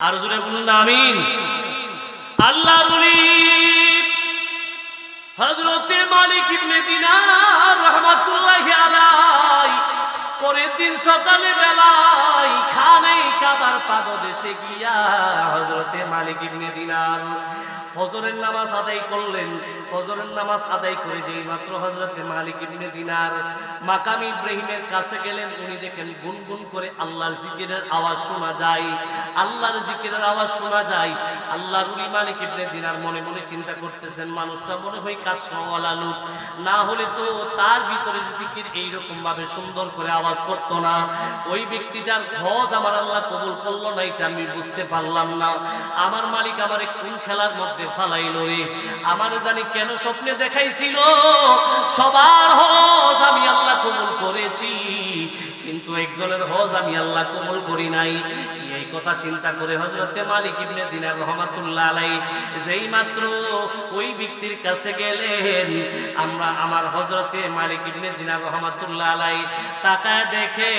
আর জুড়ে বলুন আমিন। আল্লাহ হজরতে মালিক ইবনে পরের দিন সকালে বেলায় খানে কাবার পাদদেশে গিয়া হজরতে মালিক ইবনে দিনার ফজরের নামাজ আদায় করলেন। ফজরের নামাজ আদায় করে যেই মাত্র হজরতে মালিক ইবনে দিনার মাকাম ইব্রাহিমের কাছে গেলেন, উনি দেখেন গুনগুন করে আল্লাহর জিকিরের আওয়াজ শোনা যায়। আল্লাহর জিকিরের আওয়াজ শোনা যায়। আল্লাহর উলি মালিক ইবনে দিনার মনে মনে চিন্তা করতেছেন, মানুষটা মনে হয় কাশওয়ালা লোক। না হলে তো তার ভিতরে জিকির এইরকম ভাবে সুন্দর করে আওয়াজ করতো না। ওই ব্যক্তিটার হজ আমার আল্লাহ কবুল করল না, এটা আমি বুঝতে পারলাম না। আমার মালিক আমারে কোন খেলার মধ্যে আমার জানি কেন স্বপ্নে দেখাইছিল? সবার হজ আমি আল্লাহ কবুল করেছি, কিন্তু একজনের হজ আমি আল্লাহ কবুল করি নাই। এই যেই মাত্র ওই ব্যক্তির কাছে গেলেন, আমরা আমার হজরতে মালিক ইবনে দিনার রহমাতুল্লাহ আলাই তাকায় দেখে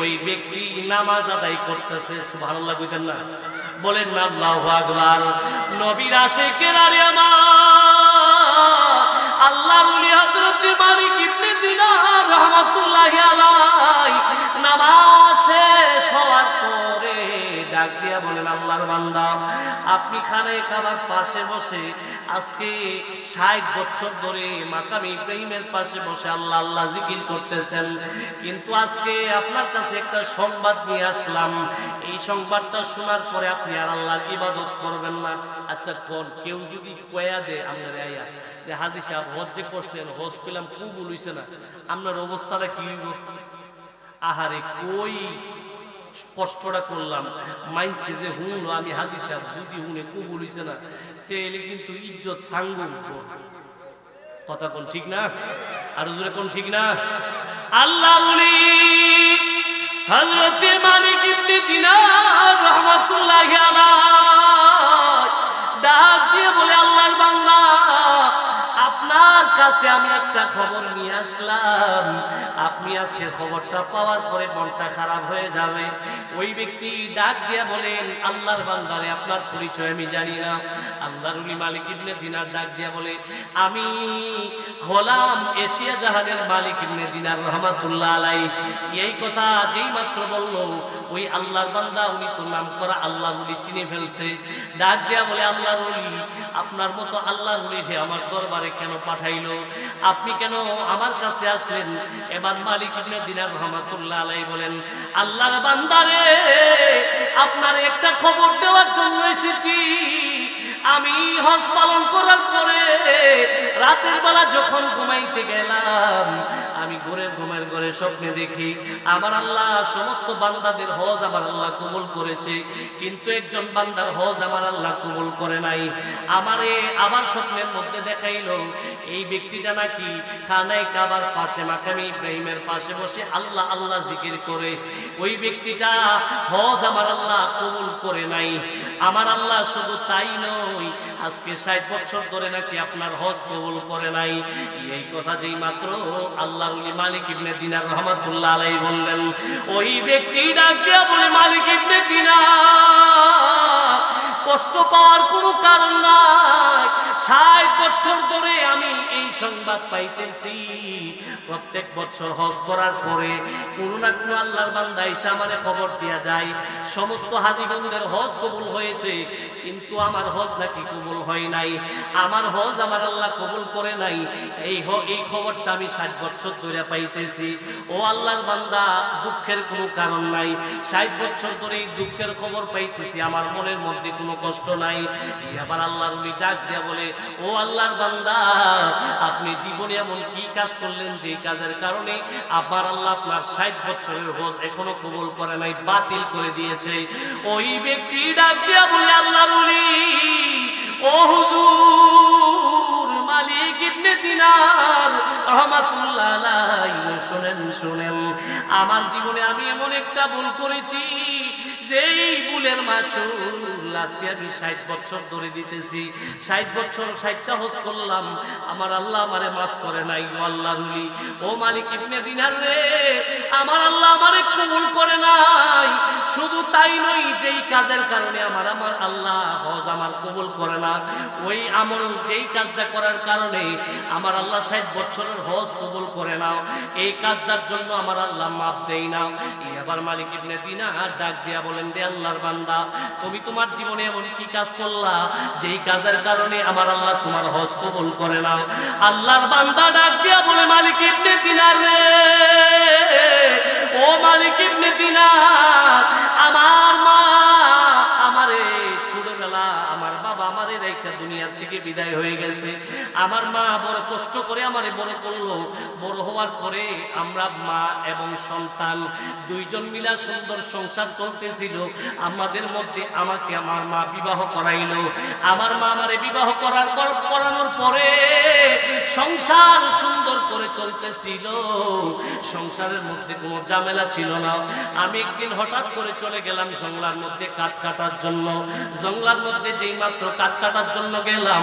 ওই ব্যক্তি নামাজ আদায় করতেছে। সুবহানাল্লাহ কইতেন না। বলেন না আল্লাহু আকবার। নবীর আশিকের আরে আমার আল্লাহ বলি হযরতে মালিক ইবনে দিনার রাহমাতুল্লাহি আলাই নামাজ শেষ হওয়ার পরে ডাক দিয়া বলেন, আল্লাহর বান্দা, আপনি খানে খাবার পাশে বসে, আজকে ষাট বছর ধরে মাকাম ইব্রাহিমের পাশে বসে আল্লাহ আল্লাহ জিকির করতেছেন। কিন্তু আজকে আপনার কাছে একটা সংবাদ নিয়ে আসলাম। এই সংবাদটা শোনার পরে আপনি আর আল্লাহর ইবাদত করবেন না। আচ্ছা কোন? কেউ যদি কয়া দে আপনার আয়া, যে হাজি সাহেব, হজ যে করছেন, হজ পেলাম, কবুল হইছে না। আপনার অবস্থাটা কি আহারে, কই? কষ্টটা করলাম। মানছে যে হুন আমি হাজি সাহেব যদি হুনে কবুল হইছে না তাহলে কিন্তু ইজ্জত সাঙ্গ কথা কোন ঠিক না? আর জোরে কোন ঠিক না? আল্লাহ বলি, হযরতে মালিক ইবনে দিনার রাহমাতুল্লাহি ডাক দিয়ে বলে, আল্লাহর আপনার কাছে আমি একটা খবর নিয়ে আসলাম। আপনি আজকে খবরটা পাওয়ার পরে মনটা খারাপ হয়ে যাবে। ওই ব্যক্তি ডাক দিয়ে বলেন, আল্লাহর বান্দারে, আপনার পরিচয় আমি জানি না। আল্লাহর মালিক ইবনে দিনার ডাক দিয়ে বলে, আমি হলাম এশিয়া জাহানের মালিক ইবনে দিনার রহমাতুল্লাহ আলাই এই কথা যেই মাত্র বলল, ওই আল্লাহর বান্দা, উনি তো নাম করা আল্লাহর উলি চিনে ফেলছে। ডাক দিয়া বলে, আল্লাহর উলি আপনার মতো আল্লাহর উলি আমার দরবারে কেন পাঠাইলো? আপনি কেন আমার কাছে আসলেন? এবার মালিক দিনার রহমাতুল্লাহ আলাই বলেন, আল্লাহর বান্দারে, আপনার একটা খবর দেওয়ার জন্য এসেছি। আমি হজ পালন করার পরে রাতের বেলা যখন ঘুমাইতে গেলাম আমি ঘরের ঘুমের ঘরে স্বপ্নে দেখি, আমার আল্লাহ সমস্ত বান্দাদের হজ আমার আল্লাহ কবুল করেছে, কিন্তু একজন বান্দার হজ আমার আল্লাহ কবুল করে নাই। আমারে আবার স্বপ্নের মধ্যে দেখাইলো, এই ব্যক্তিটা নাকি খানায় কাবার পাশে, মাকামি ইব্রাহিমের পাশে বসে আল্লাহ আল্লাহ জিকির করে। ওই ব্যক্তিটা হজ আমার আল্লাহ কবুল করে নাই। আমার আল্লাহ শুধু তাই নয়, আজকে ষাট বছর ধরে নাকি আপনার হজ কবুল করে নাই। এই কথা যেই মাত্র আল্লাহ মালিক ইবনে দিনার রহমাতুল্লাহ আলাই বললেন, ওই ব্যক্তি ডাক দিয়া বলে মালিক ইবনে দিনার? কষ্ট পাওয়ার কোনো কারণ নাই। ষাট বছর ধরে আমি এই সংবাদ পাইতেছি। প্রত্যেক বছর হজ করার পরে কোনো না কোনো আল্লাহর বান্দা এসে আমারে খবর দেওয়া যায়, সমস্ত হাজিগঞ্জের হজ কবুল হয়েছে, কিন্তু আমার হজ নাকি কবুল হয় নাই। আমার হজ আমার আল্লাহ কবুল করে নাই। এই হ- এই খবরটা আমি ষাট বছর ধরে পাইতেছি। ও আল্লাহর বান্দা, দুঃখের কোনো কারণ নাই। ষাট বছর ধরে এই দুঃখের খবর পাইতেছি। আমার মনের মধ্যে কোনো কষ্ট নাই। এই আবার আল্লাহর উনি ডাক দিয়া বলে, ও আল্লাহর বান্দা, আপনি জীবনে এমন কি কাজ করলেন যে কাজের কারণে আবার আল্লাহ আপনার ষাট বছরের হজ এখনও কবুল করে নাই, বাতিল করে দিয়েছে? ওই ব্যক্তি ডাক দিয়া বলে, আল্লাহর উলি, ও হুজুর মালিক ইবনে দিনার, রহমাতুল্লাহ শুনেন শুনেন, আমার জীবনে আমি এমন একটা ভুল করেছি আমার আল্লাহ আমারে মাফ করে নাই ও আল্লাহ রুলি। ও মালিক ইবনে দিনার রে, আমার আল্লাহ আমারে কবুল করে নাই। শুধু তাই নয়, যেই কাজের কারণে আমার আমার আল্লাহ হজ আমার কবুল করে না। ওই আমল, যেই কাজটা করার কারণে আমার আল্লাহ ষাট বছরের হজ কবুল করে না এই কাজটার জন্য আমার আল্লাহ মাফ দেই না। এই আবার মালিক ইবনে দিনা ডাক দিয়া বলেন, দে আল্লাহর বান্দা, তুমি তোমার জীবনে এমন কি কাজ করলা? যেই কাজের কারণে আমার আল্লাহ তোমার হজ কবুল করে না। আল্লাহর বান্দা ডাক দিয়া বলে, মালিক ইবনে দিনার রে। ও মালিক ইবনে দিনার, আমার মা আমারে রেখা দুনিয়ার থেকে বিদায় হয়ে গেছে। আমার মা বড় কষ্ট করে আমারে বড় করল। বড় হওয়ার পরে আমরা মা এবং সন্তান দুইজন মিলা সুন্দর সংসার চলতেছিল। আমাদের মধ্যে আমাকে আমার মা বিবাহ করাইলো। আমার মা আমারে বিবাহ করার করানোর পরে সংসার সুন্দর করে চলতেছিল। সংসারের মধ্যে কোনো ঝামেলা ছিল না। আমি একদিন হঠাৎ করে চলে গেলাম জঙ্গলার মধ্যে কাঠ কাটার জন্য। জঙ্গলার মধ্যে যেই মাত্র কাঠ কাটার জন্য গেলাম।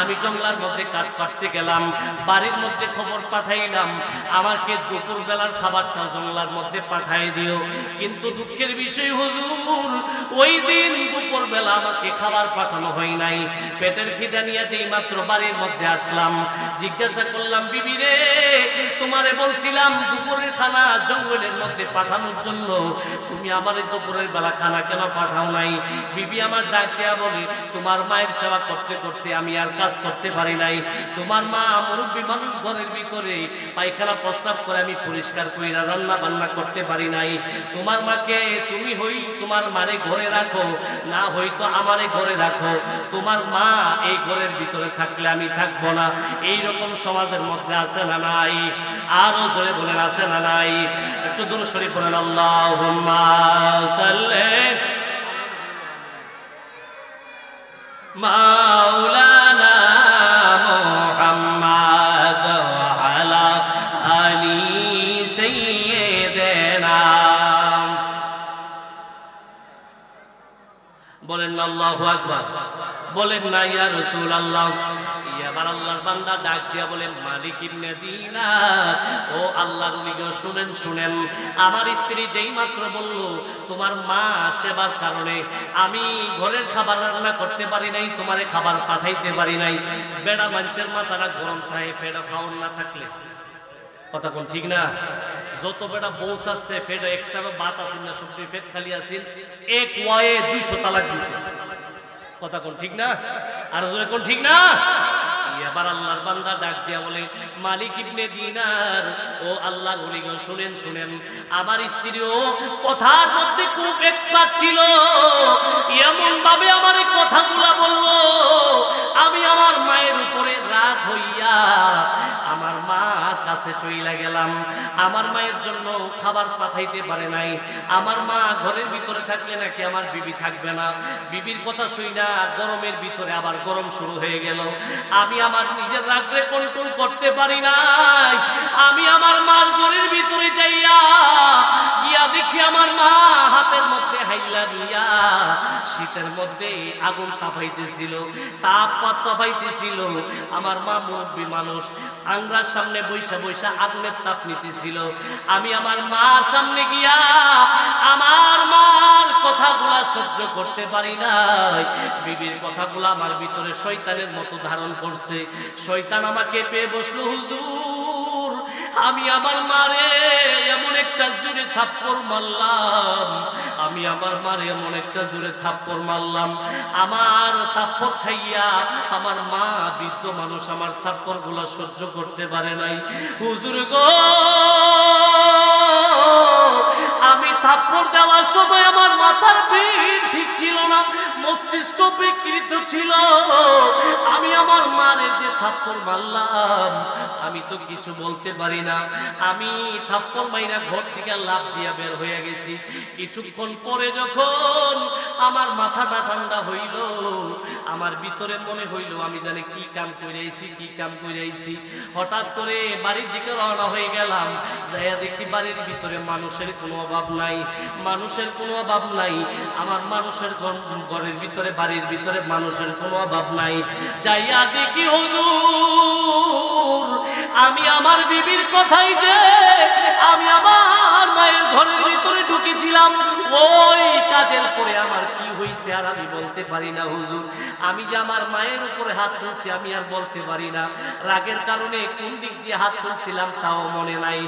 আমি জঙ্গলার মধ্যে কাঠ কাটতে গেলাম। বাড়ির মধ্যে খবর পাঠাইলাম। আমাকে দুপুর বেলার খাবারটা জঙ্গলার মধ্যে পাঠাই দিও। কিন্তু দুঃখের বিষয় হুজুর, ওই দিন দুপুর বেলা আমাকে খাবার পাঠানো হয় নাই। পেটের খিদা নিয়ে যেই মাত্র বাড়ির মধ্যে আসলাম, জিজ্ঞাসা করলাম, বিবি রে, তোমারে বলছিলাম দুপুরের খানা জঙ্গলের মধ্যে পাঠানোর জন্য। তুমি আমার দুপুরের বেলা খানা কেন পাঠাও নাই? বিবি আমার ডাক দেয়া বলে, তোমার মায়ের সেবা করতে করতে আমি আর কাজ করতে পারি নাই। তোমার মা মুরব্বী মানুষ ঘরের ভিতরে পায়খানা প্রস্রাব করে আমি পরিষ্কার করি না রান্না বান্না করতে পারি নাই। তোমার মাকে তুমি হই তোমার মারে ঘরে রাখো, না হয়তো আমারে ঘরে রাখো। তোমার মা এই ঘরের ভিতরে থাকলে আমি থাকব না। এই রকম সমাজের মধ্যে আছে না নাই? আরও জোরে বলেন, আছে না নাই? একটু দূর শরীফ বলেন আল্লাহ মাওলানা মোহাম্মদ আলা আলী সাইয়্যিদিনা বলেন আল্লাহু আকবার। বলেন না ইয়া রাসূলুল্লাহ। আল্লাহর বান্দা ডাক দিয়া বলেন, মালিক ইবনে দিনার ও আল্লাহর উলিগো শুনেন শুনেন। আমার স্ত্রী যেই মাত্র বলল, তোমার মা সেবার কারণে আমি ঘরের খাবার রান্না করতে পারি নাই, তোমারে খাবার পাঠাইতে পারি নাই। বেড়া মানুষের মাথাটা গরম থাকে ফেরা খাওয়ার না থাকলে। কথা কোন ঠিক না? যত বেটা বৌস আসছে ফেড একটা বাত আসেন না সবজি ফেট খালি আসেন এক ওয়ায়ে দুইশো তালাক দিছে। কথা কোন ঠিক না? আর কোন ঠিক না? এবার আল্লাহর বান্দা ডাক দিয়া বলে, মালিক ইবনে দিনার, ও আল্লাহর ওলিগণ শুনেন শুনেন, আমার স্ত্রীও কথার মধ্যে খুব এক্সপার্ট ছিল। এমন ভাবে আমার কথাগুলা বলল। কাছে চইলা গেলাম। আমার মায়ের জন্য খাবার পাঠাইতে পারে নাই। আমার মা ঘরের ভিতরে থাকলে নাকি আমার বিবি থাকবে না। বিবির কথা শুই না গরমের ভিতরে আবার গরম শুরু হয়ে গেল। আমি আমার নিজের রাগরে কন্ট্রোল করতে পারি নাই। আমি আমার মার ঘরের ভিতরে যাইয়া গিয়া দেখি আমার মা হাতের মধ্যে হাইলা দিয়া শীতের মধ্যে আগুন তাপাইতেছিল, তাপ তাপাইতেছিল আমার মা মুরব্বী মানুষ, আংরার সামনে বৈশা বৈশা আগুনের তাপ নিতেছিল আমি আমার মার সামনে গিয়া আমার মার কথাগুলা সহ্য করতে পারি নাই। বিবির কথাগুলা আমার ভিতরে শৈতানের মতো ধারণ করছে। শৈতান আমাকে পেয়ে বসল, হুজুর আমি আমার মারে এমন একটা জোরে থাপ্পড় মারলাম। আমি আমার মারে এমন একটা জোরে থাপ্পড় মারলাম। আমার থাপ্পড় খাইয়া আমার মা বৃদ্ধ মানুষ আমার থাপ্পড়গুলা সহ্য করতে পারে নাই। হুজুর গো, আমি থাপ্পড় দেওয়ার সময় আমার মাথার পিঠ ঠিক ছিল না। মস্তিষ্ক বিকৃত ছিল। আমি আমার মারে যে থাপ্পড় মারলাম, আমি তো কিছু বলতে পারি না। আমি থাপ্পড় মাইরা ঘর থেকে লাভ দিয়া বের হয়ে গেছি। কিছুক্ষণ পরে যখন আমার মাথাটা ঠান্ডা হইল, আমার ভিতরে মনে হইল, আমি জানি কি কাম কইরাইছি, কি কাম কইরাইছি। হঠাৎ করে বাড়ির দিকে রওনা হয়ে গেলাম। যাইয়া দেখি বাড়ির ভিতরে মানুষের কোনো অভাব নাই। মানুষের কোনো অভাব নাই। আমার মানুষের ঘরের ভিতরে, বাড়ির ভিতরে মানুষের কোনো অভাব নাই। যাইয়া দেখি হুজুর, আমি আমার বিবির কথাই যে আমি আমার মায়ের ঘরের ভিতরে ঢুকেছিলাম, ওই কাজের পরে আমার কি হয়েছে আর আমি বলতে পারি না হুজুর। আমি যে আমার মায়ের উপরে হাত তুলছি, আমি আর বলতে পারি না। রাগের কারণে কোন দিক দিয়ে হাত তুলছিলাম তাও মনে নাই।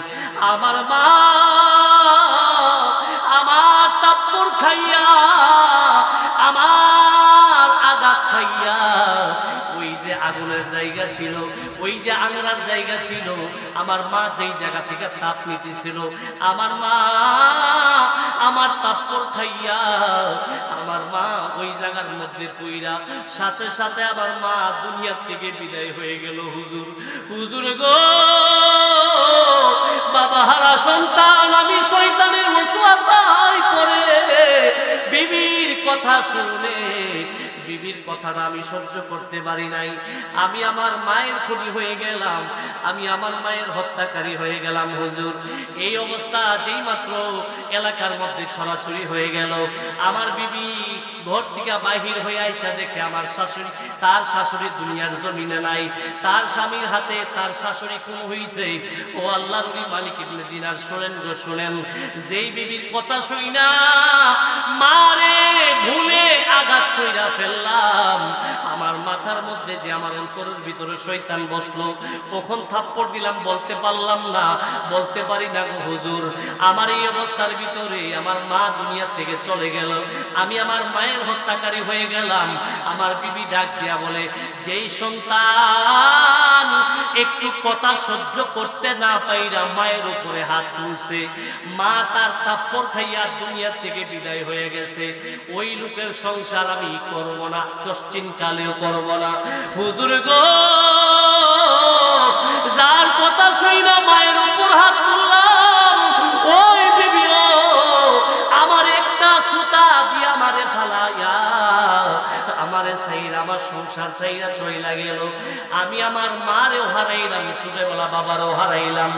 আমার মা তাপ্পর খাইয়া, আমার আঘাত খাইয়া, ওই যে আগুনের জায়গা ছিল, ওই যে আংরার জায়গা ছিল, আমার মা যেই জায়গা থেকে তাপ নিতেছিল, আমার মা আমার তাপ্পর খাইয়া, আমার মা ওই জায়গার মধ্যে পইরা, সাথে সাথে আমার মা দুনিয়ার থেকে বিদায় হয়ে গেল, হুজুর হুজুর গো বাবা হারা সন্তান আমি শয়তানের মসুয়াচাই করে বিবির কথা শুনে বিবির কথাটা আমি সহ্য করতে পারি নাই। আমি আমার মায়ের খুনি হয়ে গেলাম। আমি আমার মায়ের হত্যাকারী হয়ে গেলাম, হুজুর। এই অবস্থা যেই মাত্র এলাকার মধ্যে ছড়াছড়ি হয়ে গেল। আমার বিবি ঘর থেকে বাহির হয়ে আইসা দেখে আমার শাশুড়ি, তার শাশুড়ি দুনিয়ার জমিনে নাই। তার স্বামীর হাতে তার শাশুড়ি খুন হয়েছে ও আল্লাহ ওলি মালিক ইবনে দিনার, শোনেন গো, শোনেন। যেই বিবির কথা শুই না, মারে ভুলে আঘাত কইরা আমার মাথার মধ্যে যে আমার অন্তরের ভিতরে শয়তান বসল, কখন থাপ্পড় দিলাম বলতে পারলাম না, বলতে পারি না গো হুজুর, আমার এই অবস্থার ভিতরে আমার মা দুনিয়া থেকে চলে গেল, আমি আমার মায়ের হত্যাকারী হয়ে গেলাম, আমার বিবি ডাক দিয়া বলে, যেই সন্তান একটু কথা সহ্য করতে না পাইরা মায়ের উপরে হাত তুলছে, মা তার তাপ্পর খাইয়া দুনিয়া থেকে বিদায় হয়ে গেছে, ওই লোকের সংসার আমি করব না পশ্চিম কালেও করব না। হুজুর গো, যার কথা শুই না, মায়ের উপর হাত তুললাম। ওই বিবিও, আমার একটা সুতা দিয়ে আমারে ফালাইয়া, আমারে চাইরা আমার সংসার চাইরা চইলা গেল। আমি আমার মারেও হারাইলাম, ছোটবেলা বাবারও হারাইলাম,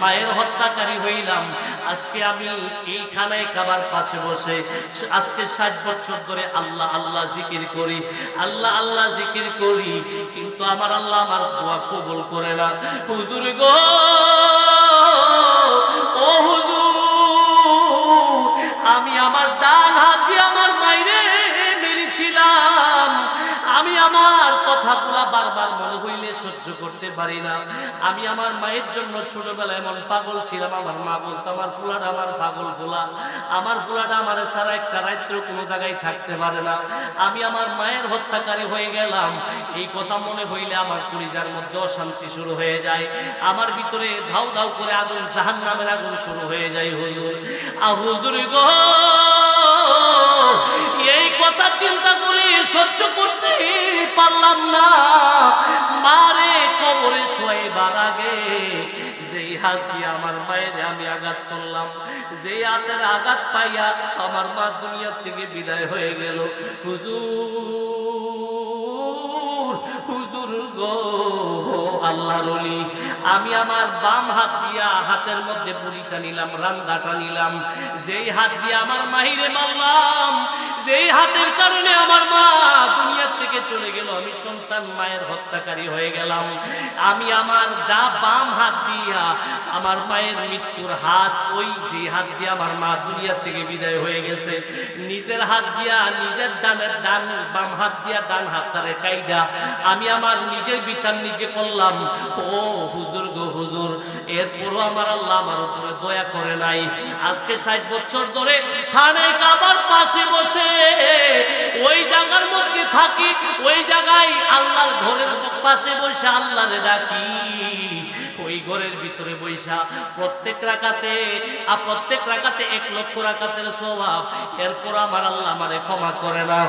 মায়ের হত্যাকারী হইলাম। আজকে আমি এই খানায় পাশে বসে আজকে ষাট বছর ধরে আল্লাহ আল্লাহ জিকির করি, আল্লাহ আল্লাহ জিকির করি, কিন্তু আমার আল্লাহ আমার দোয়া কবুল করে না। হুজুর গো, ও হুজুর, আমি আমার ডান হাত আমার কথাগুলা বারবার মনে হইলে সহ্য করতে পারি না। আমি আমার মায়ের জন্য ছোটবেলায় এমন পাগল ছিলাম, আমার মা বলতো, আমার ফুলাটা আমার পাগল ফুলা। আমার ফুলাটা আমার সারা একটা রাত্র কোনো জায়গায় থাকতে পারে না। আমি আমার মায়ের হত্যাকারী হয়ে গেলাম। এই কথা মনে হইলে আমার পরিজার মধ্যে অশান্তি শুরু হয়ে যায়। আমার ভিতরে ধাউ ধাউ করে আগুন জাহান নামের আগুন শুরু হয়ে যায়, হুজুর। আ হুজুর গো! চিন্তা করে সহ্য করতে পারলাম না। মারে কবরে শোয়াইবার আগে যেই হাত দিয়ে আমার মায়ের আমি আঘাত করলাম, যেই হাতের আঘাত পাইয়া আমার মা দুনিয়ার থেকে বিদায় হয়ে গেল। হুজুর হুজুর গো, আল্লাহর অলি আমি আমার বাম হাত দিয়া হাতের মধ্যে পুরিটা নিলাম, রান্দাটা নিলাম। যেই হাত দিয়ে আমার মাহিরে মারলাম যেই হাতের কারণে আমার মা দুনিয়ার থেকে চলে গেল, আমি সন্তান মায়ের হত্যাকারী হয়ে গেলাম। আমি আমার দা বাম হাত দিয়া আমার মায়ের মৃত্যুর হাত, ওই যে হাত দিয়ে আমার মা দুনিয়ার থেকে বিদায় হয়ে গেছে। নিজের হাত দিয়া, নিজের ডানের ডান, বাম হাত দিয়া ডান হাত তারে কাইদা আমি আমার নিজের বিচার নিজে করলাম। ও হুজুর এরপরও আমার আল্লাহ আমার উপরে দয়া করে নাই। আজকে ষাট বছর ধরে খানে কাবার পাশে বসে ওই জায়গার মধ্যে থাকি, ওই জায়গায় আল্লাহর ঘরের পাশে বসে আল্লাহরে ডাকি। ওই ঘরের ভিতরে বৈশা প্রত্যেক রাকাতে আর প্রত্যেক রাকাতে এক লক্ষ রাকাতের স্বভাব এরপর আমার আল্লাহ আমারে ক্ষমা করে না।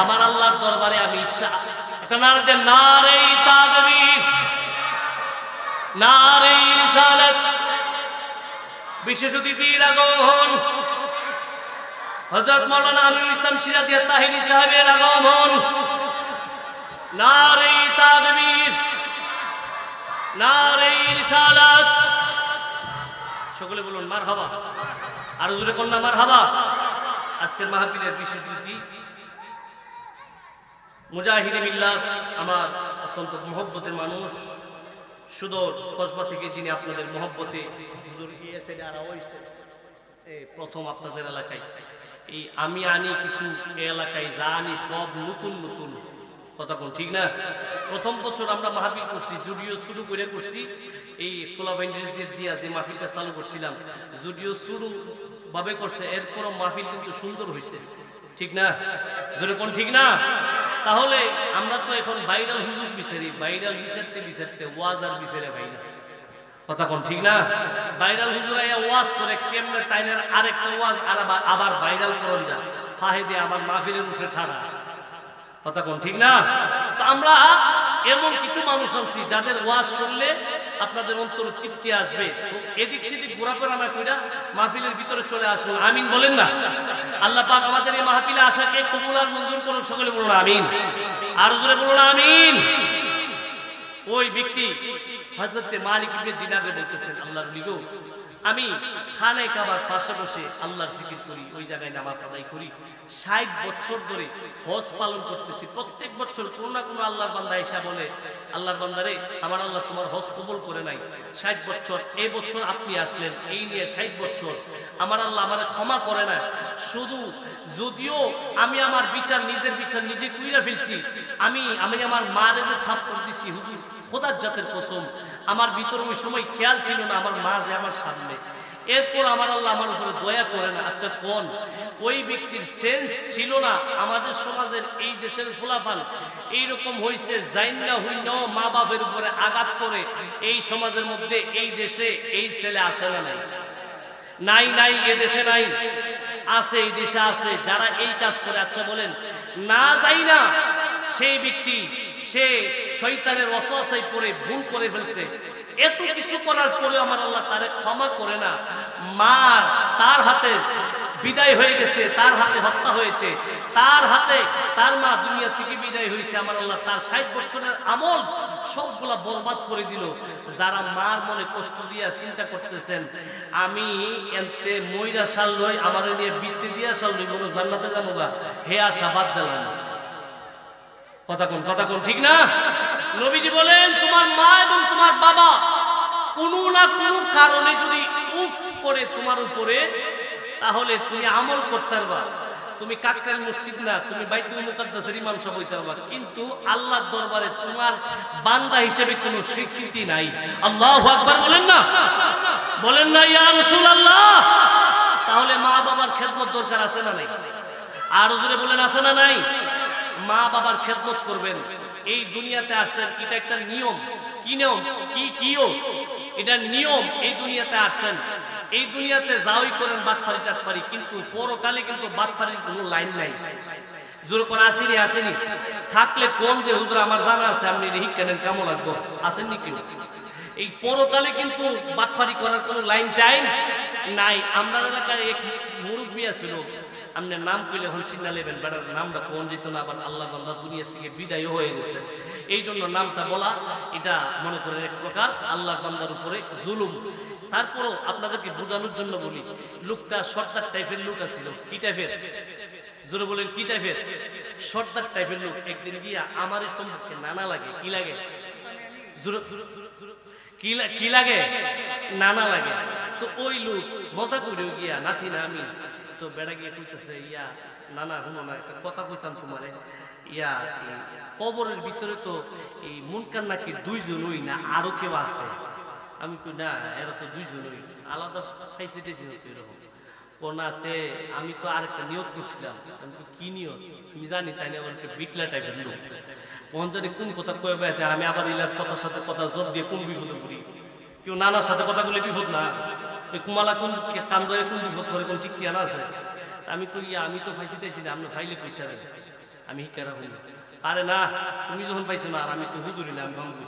আমার আল্লাহর দরবারে আমি নারে দেন বিশেষ অতিথির আগমন। হযরত মাওলানা আমিরুল ইসলাম সিরাজি তাহিনী সাহেবের আগমন। নারে তাকবীর নারে রিসালাত। সকলে বলুন, মারহাবা। আর জোরে কন্যা, মারহাবা। আজকের মাহফিলের বিশেষ অতিথি। মুজাহিদে মিল্লাত, আমার অত্যন্ত মহব্বতের মানুষ। সুদূর কসবা থেকে যিনি আপনাদের মহব্বতে প্রথম আপনাদের এলাকায়। এই আমি আনি কিছু এলাকায়, যা আনি সব নতুন নতুন। কথা কোন ঠিক না? প্রথম বছর আমরা মাহফিল করছি জুডিও শুরু করে করছি। এই ফোলা ব্যান্ডেজ দিয়া যে মাহফিলটা চালু করছিলাম জুডিও শুরু ভাবে করছে, এরপরও মাহফিল কিন্তু সুন্দর হয়েছে ঠিক না? জোরে কোন ঠিক না? তাহলে আমরা তো এখন ভাইরাল হুজুর বিচারি ভাইরাল বিচারতে বিচারতে ওয়াজ আর বিচারে ভাই না। কথা কোন ঠিক না? ভাইরাল হুজুর আইয়া ওয়াজ করে, কেমনে টাইনের আরেকটা ওয়াজ আর আবার- ভাইরাল করন যা ফাহেদে আমার মাহফিলের উপরে ঠাড়া। কথা কোন ঠিক না? তো আমরা এমন কিছু মানুষ আছি যাদের ওয়াজ শুনলে আপনাদের অন্তর তৃপ্তি আসবে এদিক সেদিক ঘোরাফেরা না কইরা মাহফিলের ভিতরে চলে আসুন। আমিন বলেন না? আল্লাহ পাক আমাদের এই মাহফিলে আসাকে কবুল আর মঞ্জুর করুন সকলে বলুন আমিন। আর জোরে বলুন আমিন। ওই ব্যক্তি হজরতে মালিক ইবনে দিনারে বলতেছেন, আল্লাহর লিগো আমি খানে কাবার পাশে বসে আল্লাহর জিকির করি, ওই জায়গায় নামাজ আদায় করি। ষাট বছর ধরে হজ পালন করতেছি। প্রত্যেক বছর কোনো না কোনো আল্লাহর বান্দা এসা বলে, আল্লাহর বান্দারে আমার আল্লাহ তোমার হজ কবুল করে নাই। ষাট বছর এই বছর আপনি আসলেন, এই নিয়ে ষাট বছর। আমার আল্লাহ আমার ক্ষমা করে না। শুধু যদিও আমি আমার বিচার নিজের বিচার নিজে কুইরা ফেলছি, আমি আমি আমার মারে যে থাপ করতেছি হুজুর, খোদার জাতের কসম আমার ভিতরে ওই সময় খেয়াল ছিল না, আমার মা যে আমার সামনে। এরপর আমার আল্লাহ আমার উপরে দয়া করে না। আচ্ছা কোন? ওই ব্যক্তির সেন্স ছিল না। আমাদের সমাজের এই দেশের ফোলাফান এইরকম হয়েছে জাইন না হইনাও মা বাপের উপরে আঘাত করে। এই সমাজের মধ্যে এই দেশে এই ছেলে আছে না নাই? নাই নাই, এ দেশে নাই। আছে, এই দেশে আছে। যারা এই কাজ করে আচ্ছা বলেন, না যাই না, সেই ব্যক্তি সে শৈতানের অসহায় পড়ে ভুল করে ফেলছে। এত কিছু করার পরে আমার আল্লাহ তারে ক্ষমা করে না। মা তার হাতে বিদায় হয়ে গেছে, তার হাতে হত্যা হয়েছে। তার হাতে তার মা দুনিয়া থেকে বিদায় হয়েছে। আমার আল্লাহ তার ষাট বছরের আমল সবগুলা বরবাদ করে দিল। যারা মার মনে কষ্ট দিয়া চিন্তা করতেছেন, আমি এনতে ময়রা সাল লই আমার নিয়ে বৃত্তি দিয়া সাল লই বলো জান্নাতে যাব হে আশা বাদ দিলাম। কথা কোন কথা কোন, ঠিক না? নবীজি বলেন, তোমার মা এবং তোমার বাবা কোনো না কোনো কারণে যদি উফ করে তোমার উপরে, তাহলে তুমি আমল করতে পারবা। তুমি কাকরাল মসজিদ না, তুমি বাইতুল মুকাদ্দাসের ইমাম সাহেব হইতে পারবা। কিন্তু আল্লাহর দরবারে তোমার বান্দা হিসেবে কোনো স্বীকৃতি নাই। আল্লাহু আকবার বলেন না। বলেন না, ইয়া রাসূলুল্লাহ। তাহলে মা বাবার খেদমত দরকার আছে না নাই? আর জোরে বলেন, আছে না নাই? মা বাবার খেদমত করবেন। এই দুনিয়াতে আসছেন এটা একটা নিয়ম। কি নিয়ম? কি, কিও? এটা নিয়ম, এই দুনিয়াতে আসছেন। এই দুনিয়াতে যাওই করেন বাটফারি টাটফারি কিন্তু পরকালে কিন্তু বাটফারির কোনো লাইন নাই। জোর করে আসেনি আসেনি। থাকলে কম যে হুজুর, আমার জানা আছে, আপনি রেহি কেনেন, কেমন লাগবো? আসেননি কেউ? এই পরকালে কিন্তু বাটফারি করার কোনো লাইন টাইম নাই। আমরা এলাকায় এক মুরব্বী ছিল আপনার নাম কইলে হন সিগনা লেবেন বেটার নামটা কোন যেত না, আবার আল্লাহ বাল্লাহ দুনিয়া থেকে বিদায় হয়ে গেছে। এই জন্য নামটা বলা, এটা মনে করেন এক প্রকার আল্লাহ বান্দার উপরে জুলুম। তারপরও আপনাদেরকে বোঝানোর জন্য বলি, লোকটা সর্দার টাইপের লোক আছিল। কি টাইপের? জোরে বলেন, কি টাইপের? সর্দার টাইপের লোক। একদিন গিয়া আমার সম্পর্কে নানা লাগে, কি লাগে? কি লাগে? নানা লাগে। তো ওই লোক মজা করেও গিয়া নাতি না আমি তো বেড়া গিয়ে কইতেছে, ইয়া, নানা শুনো না, একটা কথা কইতাম তোমারে, ইয়া কবরের ভিতরে তো এই মুনকার নাকি দুইজনই না, আরও কেউ আছে? আমি কই, না, এরা তো দুইজনই, আলাদা ফাইসিটেছি এরকম। কোনাতে আমি তো আরেকটা নিয়ত করছিলাম, আমি তো কি নিয়ত আমি জানি তাই না একটা বিটলা টাইপের লোক। কোন জানি কোন কথা কয়ে বেড়াতে আমি আবার ইলার কথার সাথে কথা জোর দিয়ে কোন বিপদে পড়ি। কেউ নানার সাথে কথা বলে বিপদ না। ওই কুমালা কোন কান ধরে কোন বিপদ করে কোন টিকটি আনা আছে? আমি ইয়া, আমি তো ফাইছি টাইছি না আপনি ফাইলে কইতে হবে। আমি হিকারা হই আরে না, তুমি যখন পাইছো না, আর আমি তো হুজুরি না, আমি ভাঙবো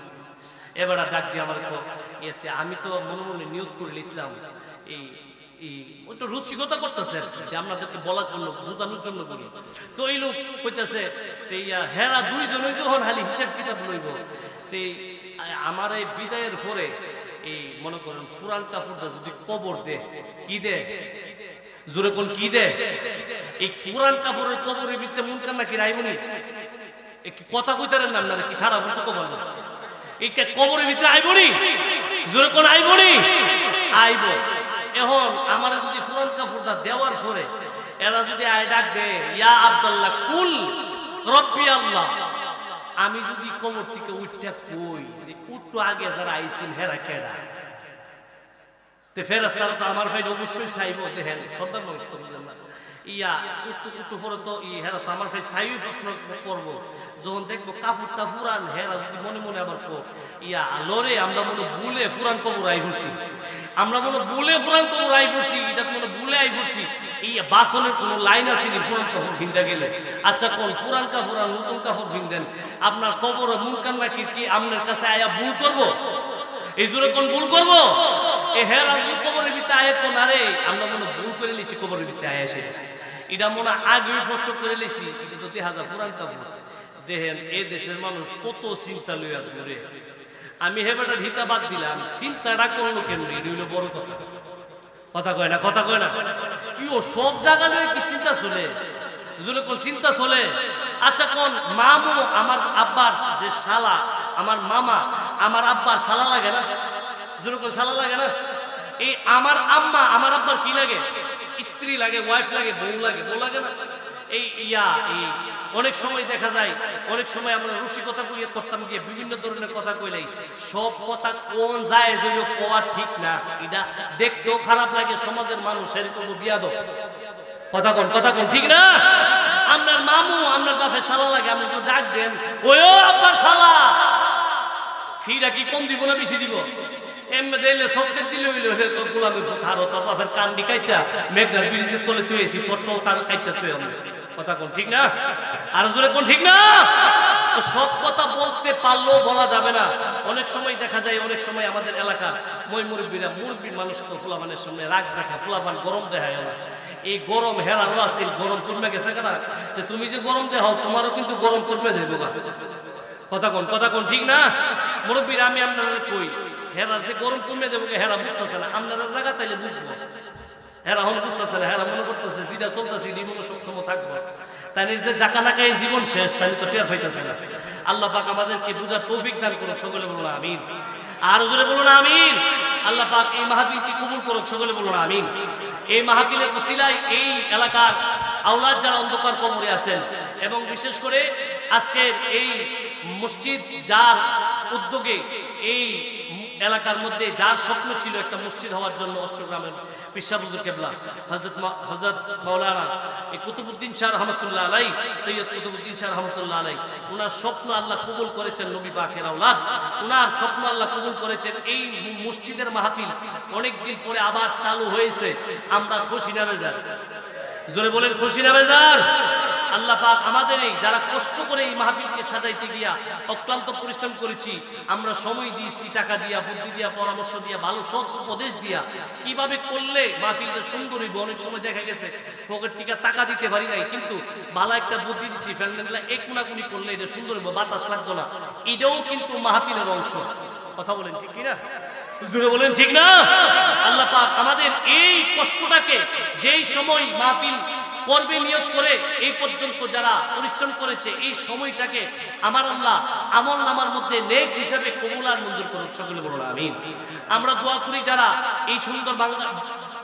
এবার ডাক দিয়ে আমার ইয়েতে আমি তো মনে মনে নিয়োগ করে নিয়েছিলাম এই এই ওইটা রুচিকতা করতেছে যে আপনাদেরকে বলার জন্য, বোঝানোর জন্য করি। তো এই লোক ইয়া, হেরা দুইজনই যখন খালি হিসাব কিতাব লইব, তে আমার এই বিদায়ের পরে এই, মনে করেন ফুরান কাপড়টা যদি কবর দে, কি দে? জোরে কোন কি দে? এই কাপড়ের কবরের ভিতরে মন কথা না কি কবর আইবনি জোরে কোন আইবনি আমার যদি দেওয়ার পরে, এরা যদি আয় ডাক দে ইয়া আব্দুল্লাহ, কুল রব্বি আল্লাহ। আমি যদি কোমর থেকে উঠটা কই যে উঠটো আগে যারা আইছেন, হেরা কেডা? তে আমার ভাই অবশ্যই চাইব সর্দার মানুষ ইয়া উত্তু আমার করব। যখন দেখব ফুরান, হেরা যদি মনে মনে আবার ইয়া আমরা মনে ভুলে ফুরান কবর আই ফুরছি আমরা মনে বলে ফুরান কবর আই ফুরছি এটা মনে ভুলে আই ফুরছি এই বাসনের কোনো লাইন আছে নি ফুরান কাপড় ভিন্দা গেলে? আচ্ছা কোন ফুরান কাপড় আর নতুন কাপড় ভিন্দেন আপনার কবর মুনকান নাকি কি আপনার কাছে আয়া ভুল করব? এই জোরে কোন ভুল করব? এ হের আগে কবরের ভিতরে আয়ে কোন? আরে, আমরা মনে ভুল করে লিছি কবরের ভিতরে আয়া এসে। এটা মনে আগে প্রশ্ন করে লিছি এটা তো দেখা যায় পুরান কাপড় দেখেন এই দেশের মানুষ কত চিন্তা লইয়া ঘুরে আমি হেবাটা ভিতা বাদ দিলাম, চিন্তাটা করল কেন এটা হইল বড় কথা। কথা কয় না, কথা কয় না। কি ও সব জায়গা লয়ে কি চিন্তা চলে? জুলে কোন চিন্তা চলে। আচ্ছা কোন, মামু আমার আব্বার যে শালা, আমার মামা, আমার আব্বার শালা লাগে না? জুলে কোন শালা লাগে না? এই আমার আম্মা, আমার আব্বার কি লাগে? স্ত্রী লাগে ওয়াইফ লাগে, বউ লাগে বউ লাগে না? এই ইয়া, এই অনেক সময় দেখা যায়, অনেক সময় আমরা রসিকতা কইয়ে করতাম গিয়ে বিভিন্ন ধরনের কথা কইলাই সব কথা কোন যায় যদি কোয়া ঠিক না, এটা দেখতেও খারাপ লাগে, সমাজের মানুষ এরকম বিয়াদব কথা কোন কথা কোন, ঠিক না? আপনার মামু, আপনার বাপের শালা লাগে, আপনি তো ডাক দেন। ওই আপনার শালা! ফিরা কি কম দিব না বেশি দিব? এমনি দিলে সবচেয়ে দিলে হইলে তোর গোলামের থারো তোর বাপের কান্ডি কাইটা, মেঘনার ব্রিজের তলে তুইছি তোর তো কান কাইটা তুই আমি কথা কোন ঠিক না? আর জোরে কোন ঠিক না? সব কথা বলতে পারলেও বলা যাবে না। অনেক সময় দেখা যায়, অনেক সময় আমাদের এলাকা মই মুরব্বীরা, মুরব্বীর মানুষ তো ফুলাবানের সামনে রাগ দেখা ফুলাবান গরম দেখায় না। এই গরম হেরারও আছে গরম কমে গেছে কেনা? যে তুমি যে গরম দেখাও, তোমারও কিন্তু গরম কমে যাবে কথা কোন কথা কোন ঠিক না? মুরব্বীরা, আমি আপনাদের কই হেরা যে গরম কমে যাবে হেরা বুঝতেছে না। আপনারা জায়গা তাইলে বুঝব। বুঝতেছে না মনে করতেছে মনে সবসময় থাকব। যে জাকা জীবন শেষ তো টের হইতেছে না। আল্লাহ পাক আমাদেরকে বুঝার তৌফিক দান করুক, সকলে বলুন আমিন। আর জোরে বলুন আমিন। আল্লাহ পাক এই মাহফিলকে কবুল করুক, সকলে বলুন আমিন। এই মাহফিলের উসিলায় এই এলাকার আওলাদ যারা অন্ধকার কবরে আছেন, এবং বিশেষ করে আজকের এই মসজিদ যার উদ্যোগে এই এলাকার মধ্যে যার স্বপ্ন ছিল একটা মসজিদ হওয়ার জন্য অষ্টগ্রামের পিসাবুজুর কেবলা হজরত হজরত মাওলানা এই কুতুবুদ্দিন শাহ রহমতুল্লাহ আলাই, সৈয়দ কুতুবুদ্দিন শাহ রহমতুল্লাহ আলাই ওনার স্বপ্ন আল্লাহ কবুল করেছেন নবী পাকের আওলাদ। ওনার স্বপ্ন আল্লাহ কবুল করেছেন এই মসজিদের মাহফিল অনেকদিন পরে আবার চালু হয়েছে। আমরা খুশি নামে যাই জোরে বলেন, খুশি নামে যান আল্লাহ পাক আমাদের এই, যারা কষ্ট করে এই মাহফিলকে সাজাইতে গিয়া অক্লান্ত পরিশ্রম করেছি, আমরা সময় দিয়েছি, টাকা দিয়া, বুদ্ধি দিয়া, পরামর্শ দিয়া, ভালো সৎ উপদেশ দিয়া। কীভাবে করলে মাহফিলটা সুন্দর হইব? অনেক সময় দেখা গেছে, পকেট টিকা টাকা দিতে পারি নাই, কিন্তু ভালো একটা বুদ্ধি দিছি ফ্যান্ডেলা এক কোনাকুনি করলে এটা সুন্দর হইব, বাতাস লাগতো না। এটাও কিন্তু মাহফিলের অংশ। কথা বলেন ঠিক কিনা? বলেন ঠিক না? আল্লাহ পাক আমাদের এই কষ্টটাকে যেই সময় মাহফিল করবে নিয়োগ করে এই পর্যন্ত যারা পরিশ্রম করেছে, এই সময়টাকে আমার আল্লাহ আমল নামার মধ্যে নেক হিসাবে কবুল আর মঞ্জুর করুক, সকলে বলুন, আমিন। আমরা দোয়া করি যারা এই সুন্দর বাংলা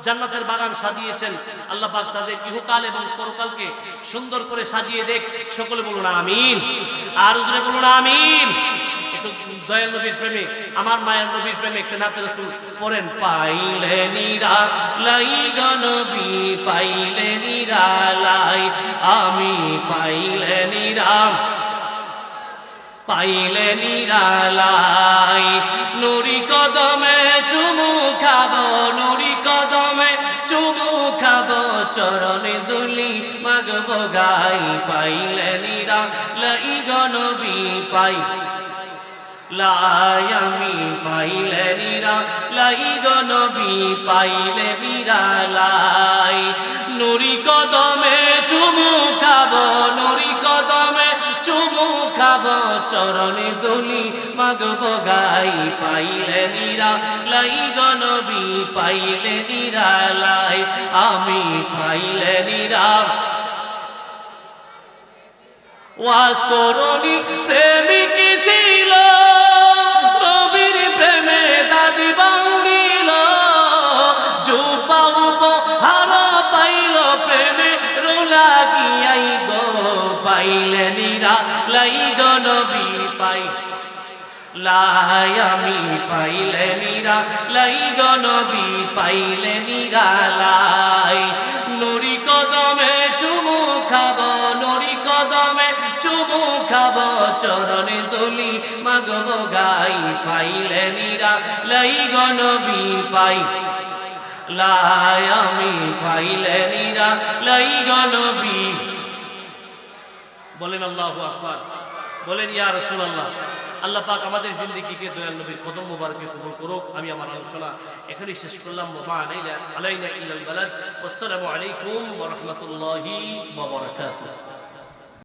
জান্নাতের বাগান সাজিয়েছেন, আল্লাহ পাক তাদের ইহকাল এবং পরকালকে সুন্দর করে সাজিয়ে দেখ, সকলে বলুন, আমিন। আর উজরে বলুন, আমিন। দয়াল নবীর প্রেমে, আমার মায়ের নবীর প্রেমে একটা নাতে রসুল পড়েন পাইলে নিরা লাই গনবী পাইলে নিরালাই, আমি পাইলে নিরাম, পাইলে নিরালাই, নুরি কদমে চুমু খাব, নুরি কদমে চুমু খাব, চরণে দুলি মাগব গাই, পাইলে নিরা লাই গনবী পাই লাই আমি পাইলে নিরা, লাই গনবী পাইলে নিরা লাই। নুরি কদমে চুমু খাব, নুরি কদমে চুমু খাব, চরণে দুলি মাগব গাই পাইলে নিরা, লাই গনবী পাইলে নিরা লাই। আমি পাইলে নিরা। ওয়াজ করনি প্রেমিক পাই। লাই আমি পাইলে নিরা, লাই গো নবী পাইলে নিরা লাই। নুরি কদমে চুমু খাব নুরি কদমে চুমু খাব, চরণে দলি মাগব গাই পাইলে নিরা, লাই গো নবী পাই। লাই আমি পাইলে নিরা, লাই গো নবী বলেন আল্লাহু আকবার। বলেন, ইয়া রসুল আল্লাহ আল্লাহ পাক আমাদের জিন্দিগিকে দয়াল নবীর কদম মোবারকে কবুল করুক, আমি আমার আলোচনা এখানেই শেষ করলাম। আলাইনা আলাইনা ইল্লাল বালাদ আসসালামু আলাইকুম ওয়া রাহমাতুল্লাহি ওয়া বারাকাতুহু।